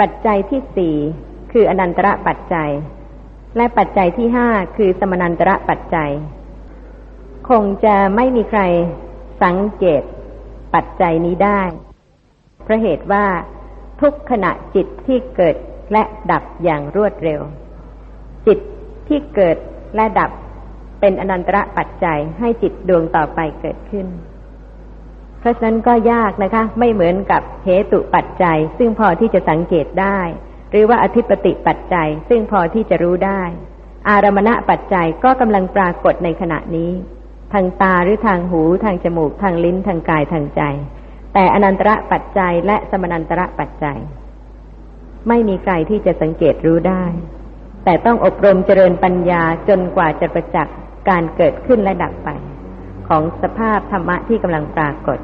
ปัจจัยที่สี่คืออนันตระปัจจัย และปัจจัยที่ห้าคือสมนันตระปัจจัย คงจะไม่มีใครสังเกตปัจจัยนี้ได้ เพราะเหตุว่าทุกขณะจิตที่เกิดและดับอย่างรวดเร็ว จิตที่เกิดและดับเป็นอนันตระปัจจัยให้จิตดวงต่อไปเกิดขึ้น เพราะฉะนั้นก็ยากนะคะ ไม่เหมือนกับเหตุปัจจัย ซึ่งพอที่จะสังเกตได้ หรือว่าอธิปติปัจจัย ซึ่งพอที่จะรู้ได้ อารมณะปัจจัยก็กำลังปรากฏในขณะนี้ ทางตาหรือทางหูทางจมูกทางลิ้นทางกายทางใจ แต่อนันตระปัจจัยและสมนันตระปัจจัย ไม่มีใครที่จะสังเกตรู้ได้ แต่ต้องอบรมเจริญปัญญาจนกว่าจะประจักษ์การเกิดขึ้นและดับไป ของสภาพธรรมะที่กำลังปรากฏ